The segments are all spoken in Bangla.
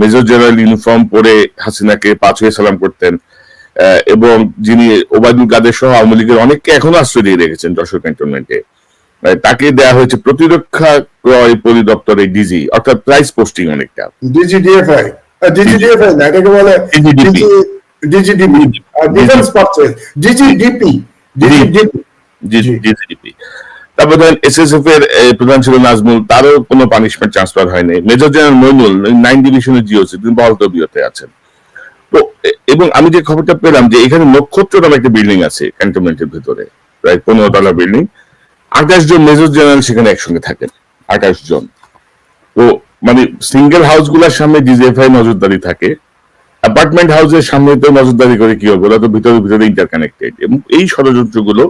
মেজর জেনারেল ইউনিফর্ম পরে হাসিনাকে পাঁচ হয়ে সালাম করতেন এবং যিনি ওবায়দুল কাদের সহ আওয়ামী লীগের অনেককে এখনও আশ্রয় দিয়ে রেখেছেন যশোর ক্যান্টনমেন্টে। তাকে দেয়া হয়েছে প্রতিরক্ষা ক্রয় পরিদপ্তরের ডিজি অর্থাৎ প্রাইস পোস্টিং অনেকটা। ডিজিডিএফআই ডিজিডিএফআই না এটাকে বলে ডিজিডিপি। Defence purchase ডিজিডিপি। ডিজিডিপি। তারপর ধরেন এসএসএফ এর প্রধান ছিল নাজমুল, তারও কোনো পানিশমেন্ট ট্রান্সফার হয়নি। মেজর জেনারেল মইনুল নাইন ডিভিশনের জিওসি, তিনি বহাল তবিয়তে আছেন। তো এবং আমি যে খবরটা পেলাম যে এখানে নক্ষত্র নামে একটা বিল্ডিং আছে ক্যান্টনমেন্টের ভিতরে, প্রায় পনেরো তলা বিল্ডিং আঠাশ জন মেজর জেনারেল সেখানে একসঙ্গে থাকেন, আঠাশ জন। তো মানে সিঙ্গেল হাউসগুলার সামনে ডিজিএফআই নজরদারি থাকে অ্যাপার্টমেন্ট হাউসের সামনে তো নজরদারি করে কি হবে? ওরা তো ভিতরে ভিতরে ইন্টারকানেক্টেড এবং এই ষড়যন্ত্রগুলো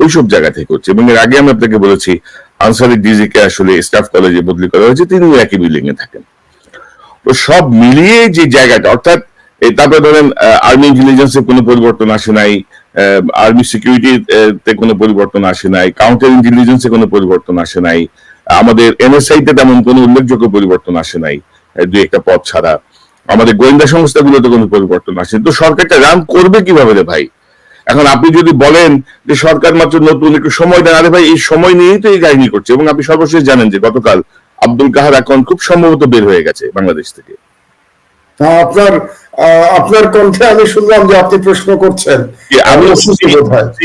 ওইসব জায়গা থেকে হচ্ছে এবং এর আগে আমি আপনাকে বলেছি, আনসারি ডিজি কে আসলে স্টাফ কলেজে বদলি করা হয়েছে তিনি একই বিল্ডিং এ থাকেন। তো সব মিলিয়ে যে জায়গাটা, অর্থাৎ তারপরে ধরেন আর্মি ইন্টেলিজেন্সের কোনো পরিবর্তন আসে নাই আর্মি সিকিউরিটি কোনো পরিবর্তন আসে নাই কাউন্টার ইন্টেলিজেন্সে কোনো পরিবর্তন আসে নাই, আমাদের এনএসআই তে তেমন কোনো উল্লেখযোগ্য পরিবর্তন আসে নাই দুই একটা পদ ছাড়া। আমাদের গোয়েন্দা সংস্থাগুলোতে কোনো পরিবর্তন আসে তো সরকারটা রান করবে কীভাবে রে ভাই? এখন আপনি যদি বলেন যে সরকার মাত্র নতুন একটু সময় দেন আরে ভাই এই সময় নিয়েই তো এই কাহিনী করছে। এবং আপনি সর্বশেষ জানেন যে গতকাল আব্দুল কাহার অ্যাকাউন্ট খুব সম্ভবত বের হয়ে গেছে বাংলাদেশ থেকে। আপনার আপনার কণ্ঠে আমি শুনলাম যে আপনি প্রশ্ন করছেন। আমি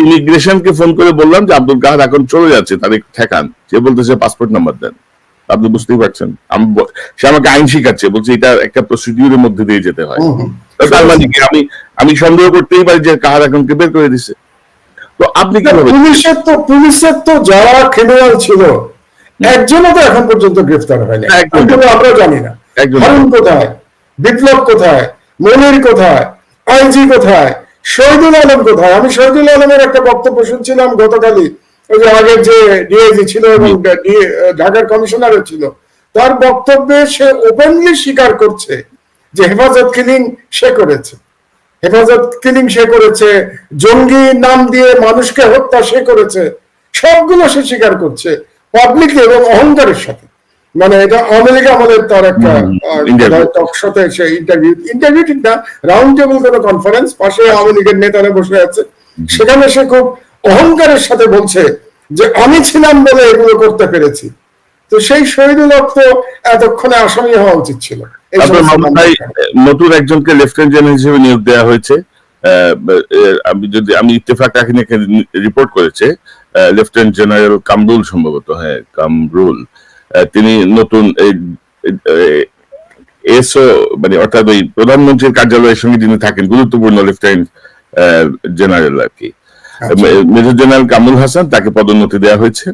ইমিগ্রেশনকে ফোন করে বললাম যে আব্দুল কাহার এখন চলে যাচ্ছে তাদের ঠেকান। সে বলতেছে পাসপোর্ট নাম্বার দেন। আপনি বুঝতেই পারছেন। আমি সে আমাকে আইন শিখাচ্ছে বলছে এটা একটা প্রসিডিউরের মধ্যে দিয়ে যেতে হয়। তার মানে কি? আমি আমি সন্দেহ করতেই পারি যে কাহার অ্যাকাউন্টকে বের করে দিছে। তো আপনি কীভাবে পুলিশের তো পুলিশের তো যারা ক্রিমিনাল ছিল একজনও তো এখন পর্যন্ত গ্রেফতার হয়নি। আমরা জানি না। হারুন কোথায়? বিপ্লব কোথায়? মনির কোথায়? আইজি কোথায়? শহীদুল আলম কোথায়? আমি শহীদুল আলমের একটা বক্তব্য শুনছিলাম গতকালই। ওই যে আগের যে ডিআইজি ছিল এবং ঢাকার কমিশনারও ছিল। তার বক্তব্যে সে ওপেনলি স্বীকার করছে যে হেফাজত কিলিং সে করেছে। হেফাজত কিলিং সে করেছে জঙ্গি নাম দিয়ে মানুষকে হত্যা সে করেছে সবগুলো সে স্বীকার করছে পাবলিক এবং অহংকারের সাথে। মানে এটা আওয়ামী আমাদের তার একটা হুম, interview। টক সাথে সে ইন্টারভিউ ইন্টারভিউ ঠিক না রাউন্ড টেবিল কোনো কনফারেন্স পাশে আওয়ামী লীগের নেতারা বসে আছে। সেখানে সে খুব অহংকারের সাথে বলছে যে আমি ছিলাম বলে এগুলো করতে পেরেছি। তো সেই শহীদুল তো এতক্ষণে আসামি হওয়া উচিত ছিল। তারপর মামলায়। নতুন একজনকে লেফটেন্যান্ট জেনারেল হিসেবে নিয়োগ দেওয়া হয়েছে আমি যদি আমি ইত্তেফাক রিপোর্ট করেছে লেফটেন্যান্ট জেনারেল কামরুল সম্ভবত হ্যাঁ কামরুল তিনি নতুন এসও মানে অর্থাৎ ওই প্রধানমন্ত্রীর কার্যালয়ের সঙ্গে যিনি থাকেন গুরুত্বপূর্ণ লেফটেন্যান্ট জেনারেল আর কি আচ্ছা। মেজর জেনারেল কামরুল হাসান তাকে পদোন্নতি দেওয়া হয়েছে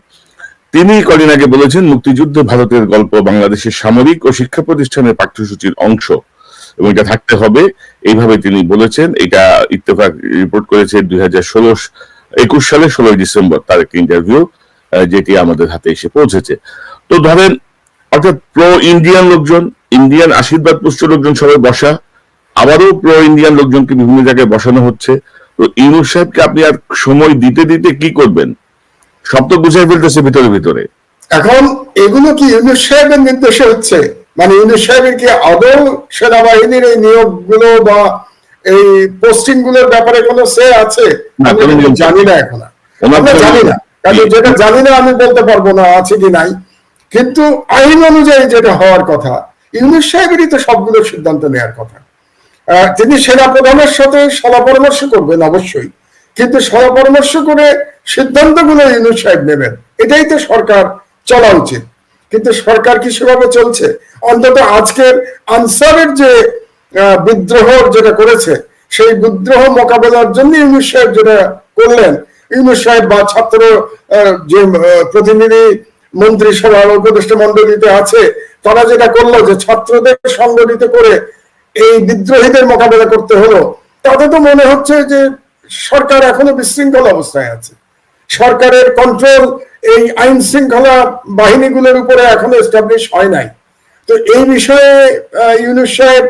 তিনি কদিন আগে বলেছেন, মুক্তিযুদ্ধে ভারতের গল্প বাংলাদেশের সামরিক ও শিক্ষা প্রতিষ্ঠানের পাঠ্যসূচির অংশ। এবং এটা থাকতে হবে, এইভাবে তিনি বলেছেন, এটা ইত্তেফাক রিপোর্ট করেছে দুই হাজার ষোলো একুশ সালে, ষোলোই ডিসেম্বর তার একটি ইন্টারভিউ যেটি আমাদের হাতে এসে পৌঁছেছে। তো ধরেন, অর্থাৎ প্রো ইন্ডিয়ান লোকজন ইন্ডিয়ান আশীর্বাদ পুষ্ট লোকজন সবাই বসা, আবারও প্রো ইন্ডিয়ান লোকজনকে বিভিন্ন জায়গায় বসানো হচ্ছে। তো ইউনুস সাহেবকে আপনি আর সময় দিতে দিতে কি করবেন? সব তো বুঝাই ফেলতেছে ভিতরে ভিতরে। এখন এগুলো কি ইউনুস সাহেবের নির্দেশে হচ্ছে? মানে ইউনুস সাহেবের কি আদৌ সেনাবাহিনীর এই নিয়োগগুলো বা এই পোস্টিংগুলোর ব্যাপারে কোনো সে আছে? জানি না এখন আমরা জানি না। কাজে যেটা জানি না আমি বলতে পারব না আছে কি নাই। কিন্তু আইন অনুযায়ী যেটা হওয়ার কথা ইউনুস সাহেবেরই তো সবগুলো সিদ্ধান্ত নেওয়ার কথা। তিনি সেনা প্রধানের সাথে সলা পরামর্শ করবেন অবশ্যই। কিন্তু সলা পরামর্শ করে সিদ্ধান্তগুলো ইউনুস সাহেব নেবেন। এটাই তো সরকার চলা উচিত। কিন্তু সরকার কি সেভাবে চলছে? অন্তত আজকের আনসারের যে বিদ্রোহ যেটা করেছে, সেই বিদ্রোহ মোকাবেলার জন্য ইউনুস সাহেব যেটা করলেন ইউনুস সাহেব বা ছাত্র যে প্রতিনিধি মন্ত্রী সভা উপদেষ্টা মন্ডলীতে আছে, তারা যেটা করল যে ছাত্রদের সংগঠিত করে এই বিদ্রোহীদের মোকাবেলা করতে হলো, তাতে তো মনে হচ্ছে যে সরকার এখনও বিশৃঙ্খল অবস্থায় আছে। সরকারের কন্ট্রোল এই আইন শৃঙ্খলা বাহিনীগুলোর উপরে এখনও এস্টাবলিশ হয় নাই। তো এই বিষয়ে ইউনুস সাহেব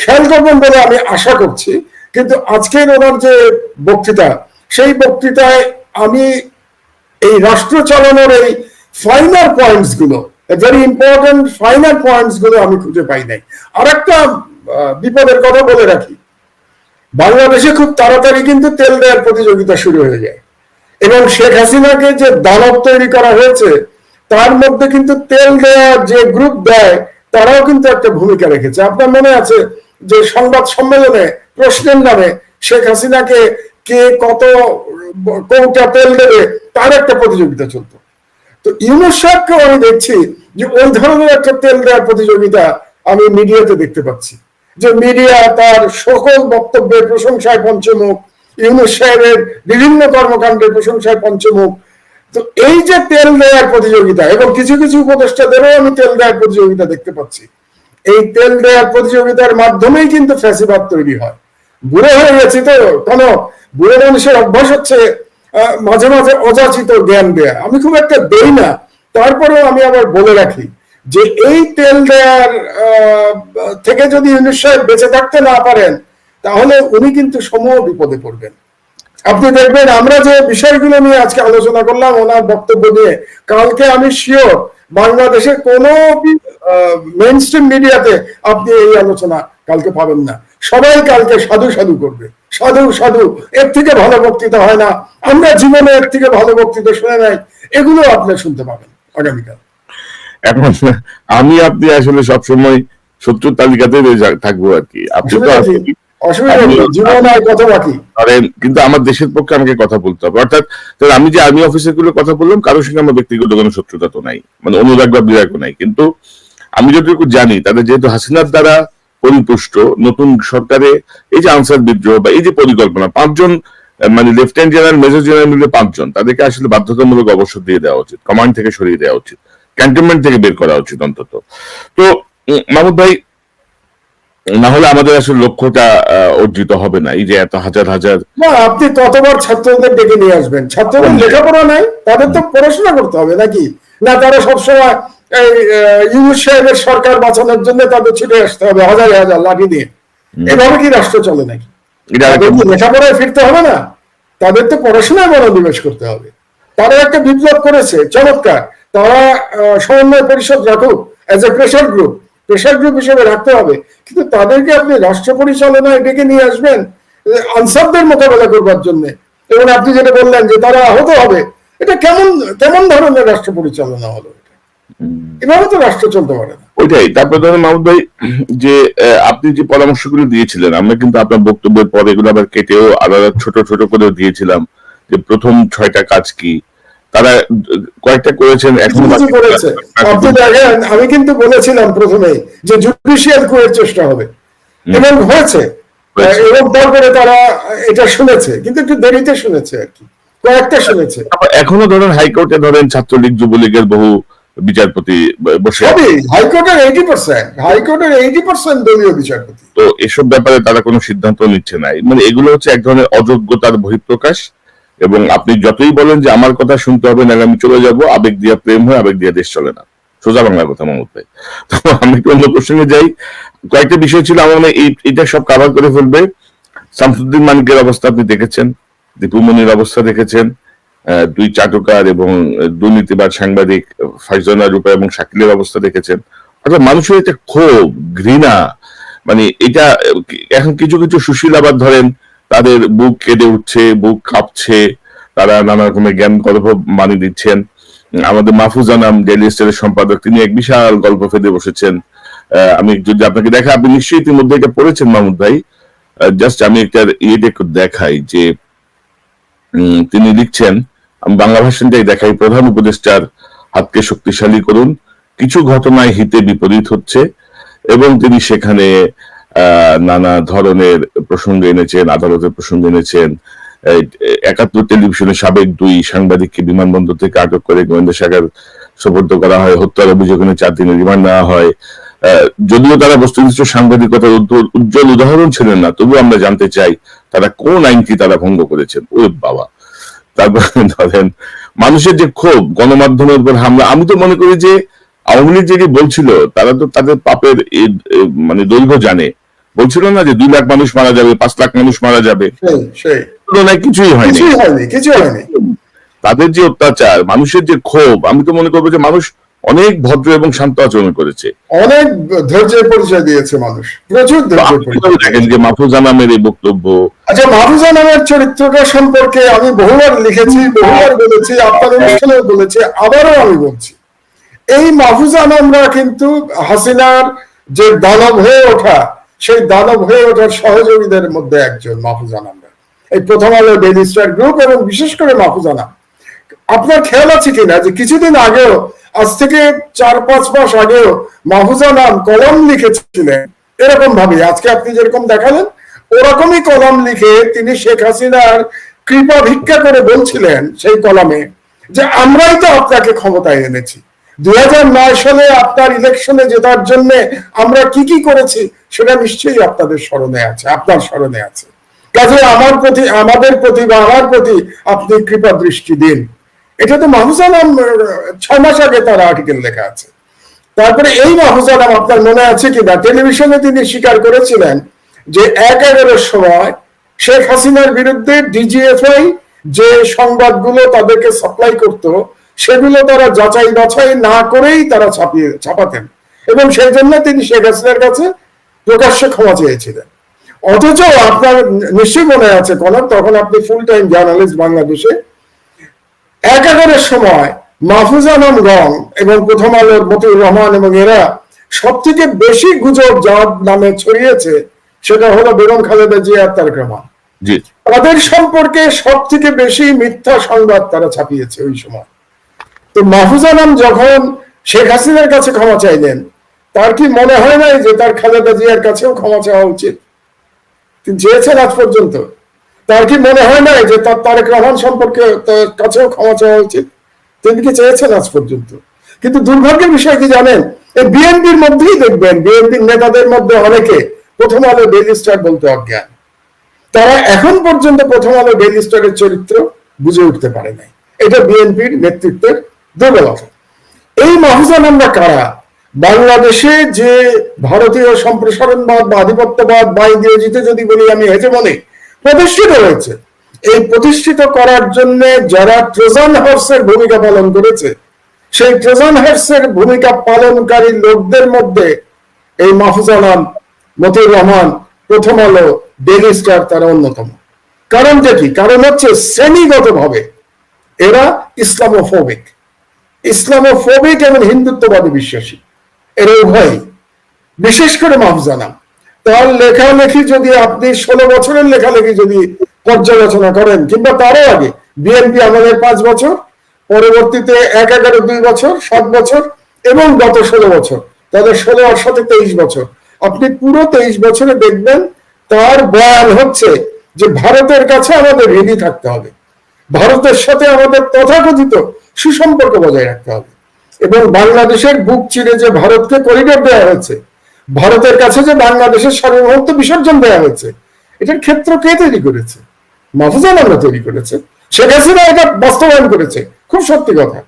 খেয়াল করবেন বলে আমি আশা করছি। কিন্তু আজকের ওনার যে বক্তৃতা, সেই বক্তৃতায় আমি এই রাষ্ট্র চালানোর এই ফাইনাল পয়েন্টসগুলো ভেরি ইম্পর্টেন্ট ফাইনাল পয়েন্টসগুলো আমি খুঁজে পাই নাই। আর একটা বিপদের কথা বলে রাখি। বাংলাদেশে খুব তাড়াতাড়ি কিন্তু তেল দেওয়ার প্রতিযোগিতা শুরু হয়ে যায়। এবং শেখ হাসিনাকে যে দানব তৈরি করা হয়েছে, তার মধ্যে কিন্তু তেল দেওয়ার যে গ্রুপ দেয়, তারাও কিন্তু একটা ভূমিকা রেখেছে। আপনার মনে আছে যে সংবাদ সম্মেলনে, প্রশ্নের নামে শেখ হাসিনাকে কে কত কৌটা তেল দেবে, তার একটা প্রতিযোগিতা চলতো। তো ইউনুস সাহেবকেও আমি দেখছি যে ওই ধরনের একটা তেল দেওয়ার প্রতিযোগিতা আমি মিডিয়াতে দেখতে পাচ্ছি। যে মিডিয়া তার সকল বক্তব্যের প্রশংসায় পঞ্চমুখ ইউনুস সাহেবের বিভিন্ন কর্মকাণ্ডের প্রশংসায় পঞ্চমুখ। তো এই যে তেল দেওয়ার প্রতিযোগিতা এবং কিছু কিছু উপদেষ্টাদেরও আমি তেল দেওয়ার প্রতিযোগিতা দেখতে পাচ্ছি। এই তেল দেওয়ার প্রতিযোগিতার মাধ্যমেই কিন্তু ফ্যাসিবাদ তৈরি হয়। বুড়ো হয়ে গেছি তো কেন? বুড়ো মানুষের অভ্যাস হচ্ছে মাঝে মাঝে অযাচিত জ্ঞান দেয়া। আমি খুব একটা দেই না। তারপরেও আমি আবার বলে রাখি যে এই তেল দেওয়ার আহ, থেকে যদি ইউনুস সাহেব বেঁচে থাকতে না পারেন তাহলে উনি কিন্তু সমূহ বিপদে পড়বেন। আপনি দেখবেন আমরা যে বিষয়গুলো নিয়ে আজকে আলোচনা করলাম ওনার বক্তব্য নিয়ে কালকে আমি শিওর বাংলাদেশের কোন মেন স্ট্রিম মিডিয়াতে আপনি এই আলোচনা কালকে পাবেন না। সবাই কালকে সাধু সাধু করবে। সাধু সাধু এর থেকে ভালো বক্তৃতা হয় না। আমরা জীবনে এর থেকে ভালো বক্তৃতা শুনে নাই। এগুলো আপনি শুনতে পাবেন আগামীকাল। এখন আমি আপনি আসলে সবসময় শত্রুর তালিকাতে থাকব আর কি। আপনি তো কিন্তু আমার দেশের পক্ষে আমাকে কথা বলতে হবে। অর্থাৎ আমি যে আর্মি অফিসারগুলো কথা বললাম কারোর সঙ্গে আমার ব্যক্তিগত কোনো শত্রুতা তো নাই। মানে অনুরাগ বা বিরাগও নাই। কিন্তু আমি যতটুকু জানি তাদের যেহেতু হাসিনার দ্বারা পরিপুষ্ট নতুন সরকারে এই যে আনসার বিদ্রোহ বা এই যে পরিকল্পনা পাঁচজন মানে লেফটেন্যান্ট জেনারেল মেজর জেনারেল মিলে পাঁচজন তাদেরকে আসলে বাধ্যতামূলক অবসর দিয়ে দেওয়া উচিত কমান্ড থেকে সরিয়ে দেওয়া উচিত ক্যান্টনমেন্ট থেকে বের করা উচিত অন্তত। তো মাহমুদ ভাই না হলে আমাদের আসলে লক্ষ্যটা অর্জিত হবে না। এই যে এত হাজার হাজার না আপনি কতবার ছাত্রদের ডেকে নিয়ে আসবেন। ছাত্রদের লেখাপড়া নাই তাদের তো পড়াশোনা করতে হবে নাকি? না তারা সবসময় এই ইউনুস সাহেবের সরকার বাঁচানোর জন্য তাদের ছুটে আসতে হবে হাজার হাজার লাঠি দিয়ে। এভাবে কি রাষ্ট্র চলে নাকি? লেখাপড়ায় ফিরতে হবে না? তাদের তো পড়াশোনায় মনোনিবেশ করতে হবে। তারা একটা বিপ্লব করেছে চমৎকার। তারা সমন্বয় পরিষদ রাখুক as a pressure group pressure group হিসেবে রাখতে হবে। কিন্তু তাদেরকে আপনি রাষ্ট্র পরিচালনায় ডেকে নিয়ে আসবেন আনসারদের মোকাবেলা করবার জন্য। এবং আপনি যেটা বললেন যে তারা আহত হবে, এটা কেমন কেমন ধরনের রাষ্ট্র পরিচালনা হলো এভাবে তো রাষ্ট্র চলতে পারে ওইটাই। তারপরে ধরেন মাহমুদ ভাই, যে আপনি যে পরামর্শগুলো দিয়েছিলেন, আমরা কিন্তু আপনার বক্তব্যের পরে এগুলো আবার কেটেও আলাদা ছোট ছোট করে দিয়েছিলাম যে প্রথম ছয়টা কাজ কি। তারা কয়েকটা করেছেন এখন আমি কিন্তু বলেছিলাম প্রথমেই যে জুডিশিয়াল কুয়ের চেষ্টা হবে। এবং হয়েছে। এবং তারপরে তারা এটা শুনেছে কিন্তু একটু দেরিতে শুনেছে আর কি। কয়েকটা শুনেছে। এখনও ধরেন হাইকোর্টে ধরেন ছাত্রলীগ যুবলীগের বহু বিচারপতি বসে হাইকোর্টের এইটি পার্সেন্ট হাইকোর্টের এইটি পার্সেন্ট দলীয় বিচারপতি। তো এসব ব্যাপারে তারা কোনো সিদ্ধান্ত নিচ্ছে না। মানে এগুলো হচ্ছে এক ধরনের অযোগ্যতার বহিঃপ্রকাশ। এবং আপনি যতই বলেন যে আমার কথা শুনতে হবে না আমি চলে যাব, আবেগ দিয়া প্রেম হয়, আবেগ দিয়া দেশ চলে না। সোজা বাংলা কথা, মামুদ ভাই। তো আমি একটু অন্য প্রসঙ্গে যাই। কয়েকটা বিষয় ছিল, আমার মনে এটা সব কাভার করে ফেলবে। শামসুদ্দিন মানিকের অবস্থা আপনি দেখেছেন দীপুমনির অবস্থা দেখেছেন দুই চাটকার এবং দুর্নীতিবাদ সাংবাদিক ফাইজনা রূপা এবং শাকিলের অবস্থা দেখেছেন। অর্থাৎ মানুষের একটা ক্ষোভ, ঘৃণা মানে এটা, এখন কিছু কিছু সুশীল আবার ধরেন তাদের বুক কেঁদে উঠছে, বুক কাঁপছে, তারা নানা রকমের জ্ঞান গল্প মানি দিচ্ছেন। আমাদের মাহফুজা নাম ডেইলি স্টারের সম্পাদক, তিনি এক বিশাল গল্প ফেলে বসেছেন। আমি যদি আপনাকে দেখা আপনি নিশ্চয়ই ইতিমধ্যে এটা পড়েছেন, মাহমুদ ভাই। জাস্ট আমি একটা একটু দেখাই যে তিনি লিখছেন, আমি বাংলা ভাষণটাই দেখাই, প্রধান উপদেষ্টার হাতকে শক্তিশালী করুন, কিছু ঘটনায় হিতে বিপরীত হচ্ছে, এবং তিনি সেখানে নানা ধরনের প্রসঙ্গ এনেছেন, আদালতের প্রসঙ্গ এনেছেন। একাত্তর টেলিভিশনের সাবেক দুই সাংবাদিককে বিমানবন্দর থেকে আটক করে গোয়েন্দা শাখার সোপর্দ করা হয়। হত্যার অভিযোগ এনে চার দিনের রিমান্ড নেওয়া হয়। যদিও তারা বস্তুনিষ্ঠ সাংবাদিকতার উজ্জ্বল- উদাহরণ ছিলেন না, তবুও আমরা জানতে চাই তারা কোন আইনটি তারা ভঙ্গ করেছেন। ওরে বাবা। তারপরে ধরেন, মানুষের যে ক্ষোভ, গণমাধ্যমের উপর হামলা, আমি তো মনে করি যে আওয়ামী লীগ যেটি বলছিল, তারা তো তাদের পাপের মানে দৈর্ঘ্য জানে। বলছিল না যে দুই লাখ মানুষ মারা যাবে পাঁচ লাখ মানুষ মারা যাবে? তুলনায় কিছুই হয়নি। কিছুই হয়নি তাদের যে অত্যাচার মানুষের যে ক্ষোভ আমি তো মনে করব যে মানুষ অনেক ভদ্র এবং শান্ত আচরণ করেছে। অনেক ধৈর্যের পরিচয় দিয়েছে মানুষ প্রচুর দেখেন যে মাহফুজা নামের এই বক্তব্য। আচ্ছা মাহফুজা নামের চরিত্রটা সম্পর্কে আমি বহুবার লিখেছি বহুবার বলেছি আপনার অনুষ্ঠানেও বলেছি আবারও আমি বলছি। এই মাহফুজা নামরা কিন্তু হাসিনার যে দানব হয়ে ওঠা সেই দানব হয়ে ওঠার সহযোগীদের মধ্যে একজন মাহফুজা নামরা এই প্রথম আলো ডেইলি গ্রুপ এবং বিশেষ করে মাহফুজা নাম আপনার খেয়াল আছে কিনা যে কিছুদিন আগেও, আজ থেকে চার পাঁচ মাস আগেও মাহফুজা নাম কলম লিখেছিলেন? এরকম ভাবে আজকে আপনি যেরকম দেখালেন, ওরকমই কলম লিখে তিনি শেখ হাসিনার কৃপা ভিক্ষা করে বলছিলেন সেই কলমে যে আমরাই তো আপনাকে ক্ষমতায় এনেছি। দুই হাজার নয় সালে আপনার ইলেকশনে জেতার জন্য আমরা কি কি করেছি, সেটা নিশ্চয়ই আপনাদের স্মরণে আছে, আপনার স্মরণে আছে। কাজে আমার প্রতি, আমাদের প্রতি বা আমার প্রতি আপনি কৃপা দৃষ্টি দিন। এটা তো মাহফুজা নাম ছয় মাস আগে তার আর্টিকেল লেখা আছে। তারপরে এই মাহফুজা নাম আপনার মনে আছে কিনা টেলিভিশনে তিনি স্বীকার করেছিলেন যে এক এগারোর সময় শেখ হাসিনার বিরুদ্ধে ডিজিএফআই যে সংবাদগুলো তাদেরকে সাপ্লাই করত সেগুলো তারা যাচাই বাছাই না করেই তারা ছাপিয়ে ছাপাতেন। এবং সেই জন্য তিনি শেখ হাসিনার কাছে প্রকাশ্যে ক্ষমা চেয়েছিলেন। অথচ আপনার নিশ্চয়ই মনে আছে কনক তখন আপনি ফুল টাইম জার্নালিস্ট বাংলাদেশে। এক এগারোর সময় মাহফুজা নাম রং এবং প্রথম আলোর মতিউর রহমান এবং এরা সব থেকে বেশি গুজব যার নামে ছড়িয়েছে সেটা হলো বেগম খালেদা জিয়া রহমান। জি। তাদের সম্পর্কে সব থেকে বেশি মিথ্যা সংবাদ তারা ছাপিয়েছে ওই সময়। তো মাহফুজা নাম যখন শেখ হাসিনার কাছে ক্ষমা চাইলেন, তার কি মনে হয় নাই যে তার খালেদা জিয়ার কাছেও ক্ষমা চাওয়া উচিত? তিনি চেয়েছেন আজ পর্যন্ত। তার কি মনে হয় নাই যে তার তারেক রহমান সম্পর্কে তার কাছেও ক্ষমা চাওয়া উচিত? তিনি কি চেয়েছেন আজ পর্যন্ত? কিন্তু দুর্ভাগ্যের বিষয় কি জানেন? এই বিএনপির মধ্যেই দেখবেন, বিএনপির নেতাদের মধ্যে অনেকে প্রথম আলো ডেইলি স্টার বলতে অজ্ঞান। তারা এখন পর্যন্ত প্রথম আলো ডেইলি স্টারের চরিত্র বুঝে উঠতে পারে নাই। এটা বিএনপির নেতৃত্বের এই মাহফুজা আমরা কারা? বাংলাদেশে যে ভারতীয় সম্প্রসারণবাদ বা আধিপত্যবাদ বা ইংরেজিতে যদি বলি আমি হেজেমনি প্রতিষ্ঠিত হয়েছে। এই প্রতিষ্ঠিত করার জন্য যারা ট্রোজান হর্সের ভূমিকা পালন করেছে, সেই ট্রোজান হর্সের ভূমিকা পালনকারী লোকদের মধ্যে এই মাহফুজা নাম মতিউর রহমান, প্রথম আলো, ডেইলি স্টার তারা অন্যতম। কারণটা কি? কারণ হচ্ছে শ্রেণীগতভাবে এরা ইসলামোফোবিক। ইসলামোফোবিক এবং হিন্দুত্ববাদী বিশ্বাসী। এরা উভয়ই বিশেষ করে মাহফুজা তার লেখালেখি যদি আপনি ষোলো বছরের লেখালেখি যদি পর্যালোচনা করেন, কিংবা তারও আগে, বিএনপি আমাদের পাঁচ বছর, পরবর্তীতে এক এগারো দুই বছর, সাত বছর, এবং গত ষোলো বছর তাদের ষোলো আর সাথে তেইশ বছর। আপনি পুরো তেইশ বছরে দেখবেন, তার বয়ান হচ্ছে যে, ভারতের কাছে আমাদের রেডি থাকতে হবে। ভারতের সাথে আমাদের তথাকথিত সুসম্পর্ক বজায় রাখতে হবে। এবং বাংলাদেশের বুক চিরে যে ভারতকে করিডোর দেওয়া হয়েছে, ভারতের কাছে যে বাংলাদেশের সার্বভৌমত্ব বিসর্জন দেওয়া হয়েছে, এটার ক্ষেত্র কে তৈরি করেছে? মাহফুজা আমরা তৈরি করেছে। শেখ হাসিনা এটা বাস্তবায়ন করেছে, খুব সত্যি কথা।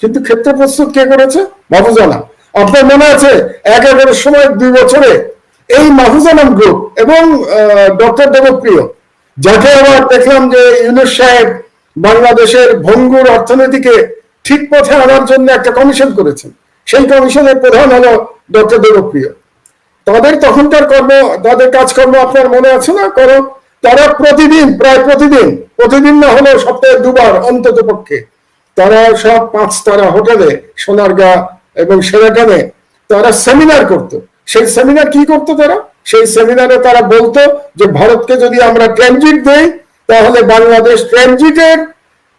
কিন্তু ক্ষেত্র প্রস্তুত কে করেছে? মাহফুজানা আপনার মনে আছে এক এগারোর সময় দুই বছরে এই মাহফুজানাম গ্রুপ এবং ডক্টর দেবপ্রিয়, যাকে আবার দেখলাম যে ইউনুস সাহেব বাংলাদেশের ভঙ্গুর অর্থনীতিকে ঠিক পথে আনার জন্য একটা কমিশন করেছেন। সেই কমিশনের প্রধান হলো ডক্টর দেবপ্রিয়। তাদের তখনকার কর্ম, তাদের কাজকর্ম আপনার মনে আছে না? করো তারা প্রতিদিন, প্রায় প্রতিদিন প্রতিদিন না হলেও সপ্তাহে দুবার অন্তত পক্ষে তারা সব পাঁচ তারা হোটেলে সোনারগাঁ এবং সেরাটানে তারা সেমিনার করত। সেই সেমিনার কি করতো তারা? সেই সেমিনারে তারা বলতো যে, ভারতকে যদি আমরা ট্রানজিট দেই তাহলে বাংলাদেশ ট্রানজিটের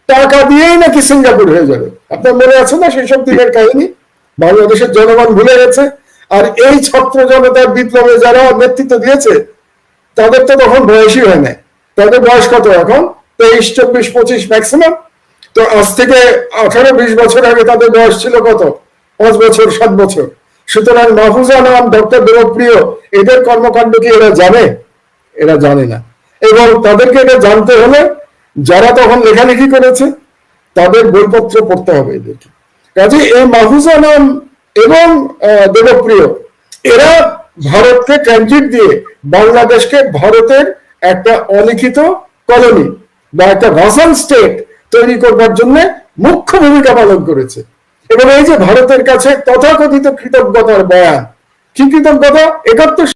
টাকা দিয়েই নাকি সিঙ্গাপুর হয়ে যাবে? আপনার মনে আছে না সেই সব দিনের কাহিনী? বাংলাদেশের জনগণ ভুলে গেছে। আর এই ছাত্র জনতার বিপ্লবে যারা নেতৃত্ব দিয়েছে, তাদের তো তখন বয়সই হয় না তাদের বয়স কত এখন? তেইশ, চব্বিশ, পঁচিশ ম্যাক্সিমাম তো আজ থেকে আঠারো, বিশ বছর আগে তাদের বয়স ছিল কত? পাঁচ বছর, সাত বছর। সুতরাং মাহফুজা নাম ডক্টর দেবপ্রিয়, এদের কর্মকাণ্ড কি এরা জানে? এরা জানে না। এবং তাদেরকে এটা জানতে হলে যারা তখন লেখালেখি করেছে, তাদের বইপত্র পড়তে হবে এদেরকে। কাজে এই মাহফুজা নাম এবং দেবপ্রিয়, এরা ভারতকে ট্রানজিট দিয়ে বাংলাদেশকে ভারতের একটা অলিখিত কলোনি বা একটা ভাসাল স্টেট তৈরি করবার জন্য মুখ্য ভূমিকা পালন করেছে। এবং এই যে ভারতের কাছে তথাকথিত কৃতজ্ঞতার বয়ান, কি কৃতজ্ঞতা? একাত্তর